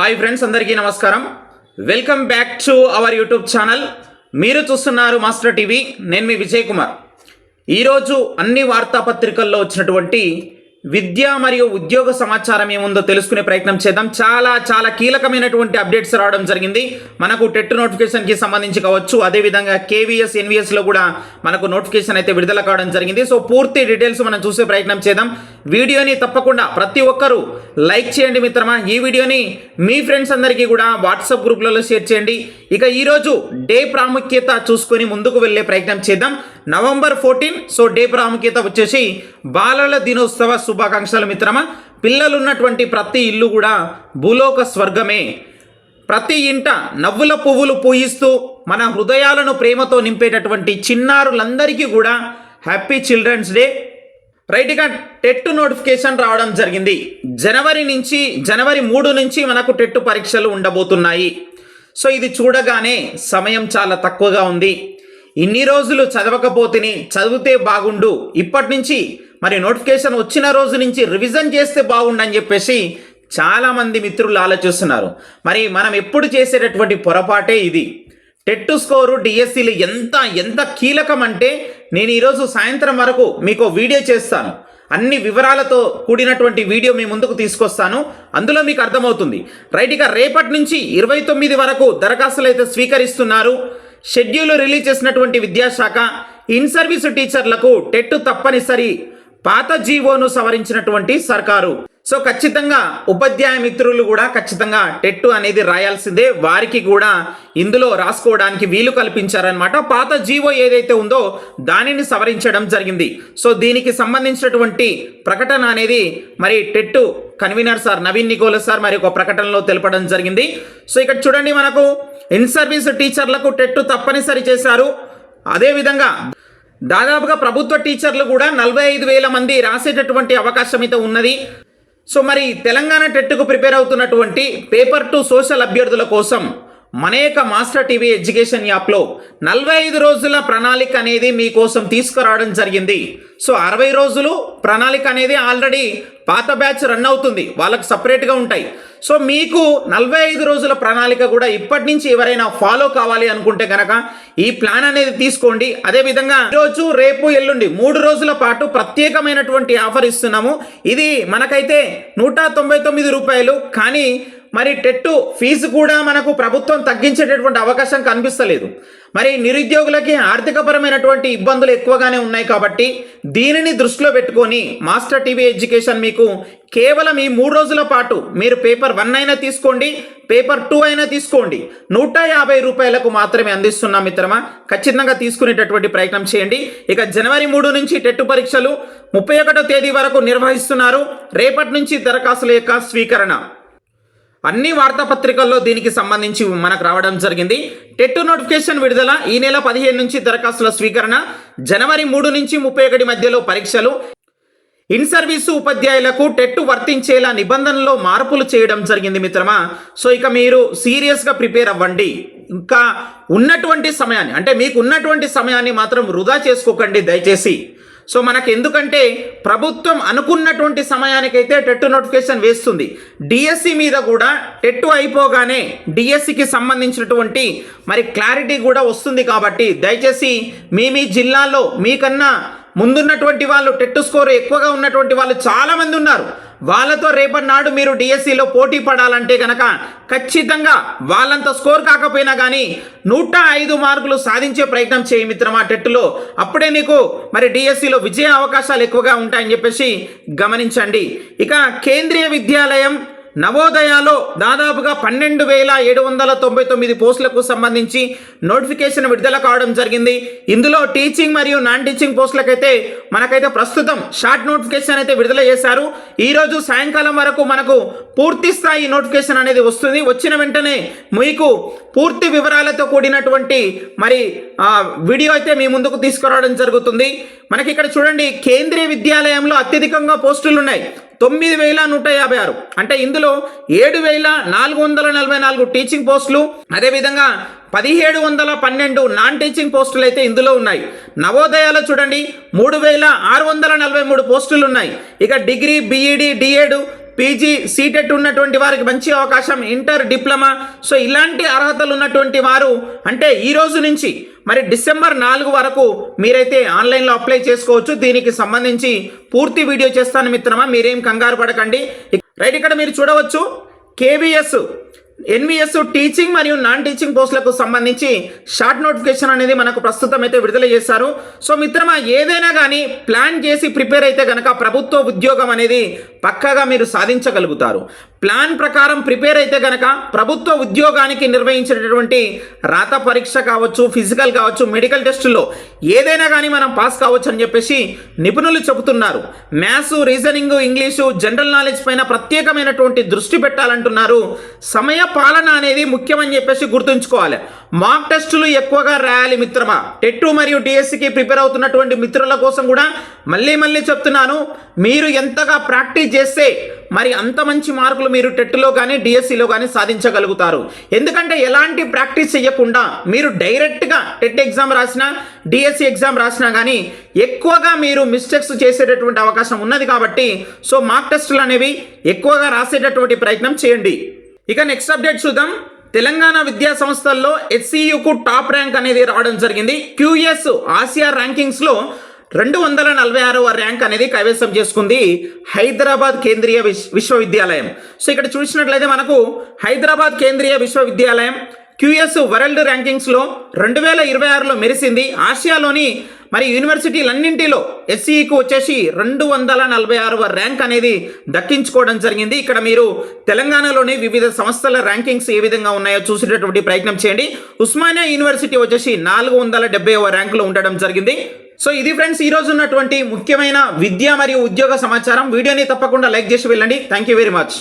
Hi friends అందరికీ నమస్కారం. Welcome back to our YouTube channel. మీరు చూస్తున్నారు మాస్టర్ టీవీ నేను మీ విజయ్ కుమార్. ఈరోజు అన్ని వార్తాపత్రికల్లో వచ్చినటువంటి విద్య మరియు ఉద్యోగ సమాచారం ఏముందో తెలుసుకునే ప్రయత్నం చేద్దాం. చాలా చాలా కీలకమైనటువంటి అప్డేట్స్ రావడం జరిగింది. మనకు టెట్ నోటిఫికేషన్కి సంబంధించి కావచ్చు అదేవిధంగా కేవీఎస్ ఎన్విఎస్లో కూడా మనకు నోటిఫికేషన్ అయితే విడుదల కావడం జరిగింది. సో పూర్తి డీటెయిల్స్ మనం చూసే ప్రయత్నం చేద్దాం. వీడియోని తప్పకుండా ప్రతి ఒక్కరూ లైక్ చేయండి మిత్రమా. ఈ వీడియోని మీ ఫ్రెండ్స్ అందరికీ కూడా వాట్సాప్ గ్రూప్లలో షేర్ చేయండి. ఇక ఈరోజు డే ప్రాముఖ్యత చూసుకొని ముందుకు వెళ్ళే ప్రయత్నం చేద్దాం. నవంబర్ ఫోర్టీన్ సో డే ప్రాముఖ్యత వచ్చేసి బాలల దినోత్సవ శుభాకాంక్షలు మిత్రమా. పిల్లలున్నటువంటి ప్రతి ఇల్లు కూడా భూలోక స్వర్గమే. ప్రతి ఇంట నవ్వుల పువ్వులు పూయిస్తూ మన హృదయాలను ప్రేమతో నింపేటటువంటి చిన్నారులందరికీ కూడా హ్యాపీ చిల్డ్రన్స్ డే. రైట్గా టెట్ నోటిఫికేషన్ రావడం జరిగింది. జనవరి నుంచి జనవరి మూడు నుంచి మనకు టెట్ పరీక్షలు ఉండబోతున్నాయి. సో ఇది చూడగానే సమయం చాలా తక్కువగా ఉంది. ఇన్ని రోజులు చదవకపోతేనే చదివితే బాగుండు. ఇప్పటి నుంచి మరి నోటిఫికేషన్ వచ్చిన రోజు నుంచి రివిజన్ చేస్తే బాగుండని చెప్పేసి చాలామంది మిత్రులు ఆలోచిస్తున్నారు. మరి మనం ఎప్పుడు చేసేటటువంటి పొరపాటే ఇది. టెట్ స్కోరు డిఎస్సీలు ఎంత ఎంత కీలకం అంటే నేను ఈరోజు సాయంత్రం వరకు మీకు వీడియో చేస్తాను. అన్ని వివరాలతో కూడినటువంటి వీడియో మీ ముందుకు తీసుకొస్తాను. అందులో మీకు అర్థమవుతుంది. రైట్ ఇక రేపటి నుంచి ఇరవై తొమ్మిది వరకు దరఖాస్తులు అయితే స్వీకరిస్తున్నారు. షెడ్యూల్ రిలీజ్ చేసినటువంటి విద్యాశాఖ ఇన్ సర్వీసు టీచర్లకు టెట్ తప్పనిసరి పాత జీవోను సవరించినటువంటి సర్కారు. సో ఖచ్చితంగా ఉపాధ్యాయ మిత్రులు కూడా ఖచ్చితంగా టెట్ అనేది రాయాల్సిందే. వారికి కూడా ఇందులో రాసుకోవడానికి వీలు కల్పించారనమాట పాత జీవో ఏదైతే ఉందో దానిని సవరించడం జరిగింది. సో దీనికి సంబంధించినటువంటి ప్రకటన అనేది మరి TET convener sir Naveen Nicola sir మరి ఒక ప్రకటనలో తెలపడం జరిగింది. సో ఇక్కడ చూడండి మనకు ఇన్ సర్వీస్ టీచర్లకు టెట్ తప్పనిసరి చేశారు. అదేవిధంగా దాదాపుగా ప్రభుత్వ టీచర్లు కూడా నలభై ఐదు వేల మంది రాసేటటువంటి అవకాశం అయితే ఉన్నది. సో మరి తెలంగాణ టెట్కు ప్రిపేర్ అవుతున్నటువంటి పేపర్ టు సోషల్ అభ్యర్థుల కోసం మనేక మాస్టర్ టీవీ ఎడ్యుకేషన్ యాప్లో నలభై ఐదు రోజుల ప్రణాళిక అనేది మీకోసం తీసుకురావడం జరిగింది. సో అరవై రోజులు ప్రణాళిక అనేది ఆల్రెడీ పాత బ్యాచ్ రన్ అవుతుంది. వాళ్ళకి సపరేట్గా ఉంటాయి. సో మీకు నలభై ఐదు రోజుల ప్రణాళిక కూడా ఇప్పటి నుంచి ఎవరైనా ఫాలో కావాలి అనుకుంటే కనుక ఈ ప్లాన్ అనేది తీసుకోండి. అదేవిధంగా ఈరోజు రేపు ఎల్లుండి మూడు రోజుల పాటు ప్రత్యేకమైనటువంటి ఆఫర్ ఇస్తున్నాము. ఇది మనకైతే నూట తొంభై తొమ్మిది రూపాయలు. కానీ మరి టెట్టు ఫీజు కూడా మనకు ప్రభుత్వం తగ్గించేటటువంటి అవకాశం కనిపిస్తలేదు. మరి నిరుద్యోగులకి ఆర్థికపరమైనటువంటి ఇబ్బందులు ఎక్కువగానే ఉన్నాయి కాబట్టి దీనిని దృష్టిలో పెట్టుకొని మాస్టర్ టీవీ ఎడ్యుకేషన్ మీకు కేవలం ఈ మూడు రోజుల పాటు మీరు పేపర్ వన్ అయినా తీసుకోండి పేపర్ టూ అయినా తీసుకోండి. నూట యాభై రూపాయలకు మాత్రమే అందిస్తున్నాం మిత్రమా. ఖచ్చితంగా తీసుకునేటటువంటి ప్రయత్నం చేయండి. ఇక జనవరి మూడు నుంచి టెట్టు పరీక్షలు ముప్పై ఒకటో తేదీ వరకు నిర్వహిస్తున్నారు. రేపటి నుంచి దరఖాస్తుల యొక్క స్వీకరణ. అన్ని వార్తాపత్రికల్లో దీనికి సంబంధించి మనకు రావడం జరిగింది. టెట్ నోటిఫికేషన్ విడుదల ఈ నెల పదిహేను నుంచి దరఖాస్తుల స్వీకరణ జనవరి మూడు నుంచి ముప్పై ఒకటి మధ్యలో పరీక్షలు ఇన్ సర్వీసు ఉపాధ్యాయులకు టెట్ వర్తించేలా నిబంధనలో మార్పులు చేయడం జరిగింది మిత్రమా. సో ఇక మీరు సీరియస్గా ప్రిపేర్ అవ్వండి. ఇంకా ఉన్నటువంటి సమయాన్ని అంటే మీకు ఉన్నటువంటి సమయాన్ని మాత్రం వృధా చేసుకోకండి దయచేసి. సో మనకు ఎందుకంటే ప్రభుత్వం అనుకున్నటువంటి సమయానికైతే టెట్ నోటిఫికేషన్ వేస్తుంది. డిఎస్సి మీద కూడా టెట్ అయిపోగానే డిఎస్సికి సంబంధించినటువంటి మరి క్లారిటీ కూడా వస్తుంది కాబట్టి దయచేసి మీ మీ జిల్లాలో మీకన్నా ముందున్నటువంటి వాళ్ళు టెట్ స్కోర్ ఎక్కువగా ఉన్నటువంటి వాళ్ళు చాలామంది ఉన్నారు. వాళ్ళతో రేపటి నాడు మీరు డిఎస్సిలో పోటీ పడాలంటే కనుక ఖచ్చితంగా వాళ్ళంత స్కోర్ కాకపోయినా కానీ నూట ఐదు మార్కులు సాధించే ప్రయత్నం చేయి మిత్రమా టెట్లో అప్పుడే నీకు మరి డిఎస్సిలో విజయ అవకాశాలు ఎక్కువగా ఉంటాయని చెప్పేసి గమనించండి. ఇక కేంద్రీయ విద్యాలయం నవోదయాలో దాదాపుగా పన్నెండు వేల ఏడు వందల తొంభై తొమ్మిది పోస్టులకు సంబంధించి నోటిఫికేషన్ విడుదల కావడం జరిగింది. ఇందులో టీచింగ్ మరియు నాన్ టీచింగ్ పోస్టులకైతే మనకైతే ప్రస్తుతం షార్ట్ నోటిఫికేషన్ అయితే విడుదల చేశారు. ఈరోజు సాయంకాలం వరకు మనకు పూర్తి స్థాయి నోటిఫికేషన్ అనేది వస్తుంది. వచ్చిన వెంటనే మీకు పూర్తి వివరాలతో కూడినటువంటి మరి వీడియో అయితే మీ ముందుకు తీసుకురావడం జరుగుతుంది. మనకి ఇక్కడ చూడండి కేంద్రీయ విద్యాలయంలో అత్యధికంగా పోస్టులు ఉన్నాయి తొమ్మిది వేల నూట యాభై ఆరు. అంటే ఇందులో ఏడు వేల నాలుగు వందల నలభై నాలుగు టీచింగ్ పోస్టులు అదేవిధంగా పదిహేడు వందల పన్నెండు నాన్ టీచింగ్ పోస్టులు అయితే ఇందులో ఉన్నాయి. నవోదయాలో చూడండి మూడు వేల ఆరు వందల నలభై మూడు పోస్టులు ఉన్నాయి. ఇక degree BEd DEd PG CTET ఉన్నటువంటి వారికి మంచి అవకాశం ఇంటర్ డిప్లొమా. సో ఇలాంటి అర్హతలు ఉన్నటువంటి వారు అంటే ఈ రోజు నుంచి మరి డిసెంబర్ నాలుగు వరకు మీరైతే ఆన్లైన్లో అప్లై చేసుకోవచ్చు. దీనికి సంబంధించి పూర్తి వీడియో చేస్తాను మిత్రమా మీరేం కంగారు పడకండి. రైట్ ఇక్కడ మీరు చూడవచ్చు కేవీఎస్ ఎన్విఎస్ టీచింగ్ మరియు నాన్ టీచింగ్ పోస్టులకు సంబంధించి షార్ట్ నోటిఫికేషన్ అనేది మనకు ప్రస్తుతం అయితే విడుదల చేశారు. సో మిత్రమా ఏదైనా కానీ ప్లాన్ చేసి ప్రిపేర్ అయితే కనుక ప్రభుత్వ ఉద్యోగం అనేది పక్కాగా మీరు సాధించగలుగుతారు. ప్లాన్ ప్రకారం ప్రిపేర్ అయితే కనుక ప్రభుత్వ ఉద్యోగానికి నిర్వహించేటటువంటి రాత పరీక్ష కావచ్చు ఫిజికల్ కావచ్చు మెడికల్ టెస్టుల్లో ఏదైనా కానీ మనం పాస్ కావచ్చు అని చెప్పేసి నిపుణులు చెబుతున్నారు. Maths reasoning English general knowledge పైన ప్రత్యేకమైనటువంటి దృష్టి పెట్టాలంటున్నారు. సమయ పాలన అనేది ముఖ్యమని చెప్పేసి గుర్తుంచుకోవాలి. మాక్ టెస్టులు ఎక్కువగా రాయాలి మిత్రమా? టెట్టు మరియు డిఎస్సికి ప్రిపేర్ అవుతున్నటువంటి మిత్రుల కోసం కూడా మళ్ళీ మళ్ళీ చెప్తున్నాను. మీరు ఎంతగా ప్రాక్టీస్ చేస్తే మరి అంత మంచి మార్కులు మీరు టెట్లో కానీ డిఎస్సిలో కానీ సాధించగలుగుతారు. ఎందుకంటే ఎలాంటి ప్రాక్టీస్ చేయకుండా మీరు డైరెక్ట్గా టెట్ ఎగ్జామ్ రాసినా డిఎస్సి ఎగ్జామ్ రాసినా కానీ ఎక్కువగా మీరు మిస్టేక్స్ చేసేటటువంటి అవకాశం ఉన్నది కాబట్టి సో మాక్ టెస్టులు అనేవి ఎక్కువగా రాసేటటువంటి ప్రయత్నం చేయండి. ఇక నెక్స్ట్ అప్డేట్ చూద్దాం. తెలంగాణ విద్యా సంస్థల్లో హెచ్సియుకు టాప్ ర్యాంక్ అనేది రావడం జరిగింది. క్యూఎస్ ఆసియా ర్యాంకింగ్స్లో రెండు వందల నలభై ఆరవ ర్యాంక్ అనేది కైవసం చేసుకుంది హైదరాబాద్ కేంద్రీయ విశ్వవిద్యాలయం. సో ఇక్కడ చూసినట్లయితే మనకు హైదరాబాద్ కేంద్రీయ విశ్వవిద్యాలయం క్యూఎస్ వరల్డ్ ర్యాంకింగ్స్లో రెండు వేల ఇరవై ఆరులో మెరిసింది ఆసియాలోని మరి యూనివర్సిటీలన్నింటిలో ఎస్సీకు వచ్చేసి రెండు వందల నలభై ఆరవ ర్యాంక్ అనేది దక్కించుకోవడం జరిగింది. ఇక్కడ మీరు తెలంగాణలోని వివిధ సంస్థల ర్యాంకింగ్స్ ఏ విధంగా ఉన్నాయో చూసేటటువంటి ప్రయత్నం చేయండి. ఉస్మానియా యూనివర్సిటీ వచ్చేసి నాలుగు వందల డెబ్బైవ ర్యాంకులో ఉండడం జరిగింది. సో ఇది ఫ్రెండ్స్ ఈరోజు ఉన్నటువంటి ముఖ్యమైన విద్య మరియు ఉద్యోగ సమాచారం. వీడియోని తప్పకుండా లైక్ చేసి వెళ్ళండి. Thank you very much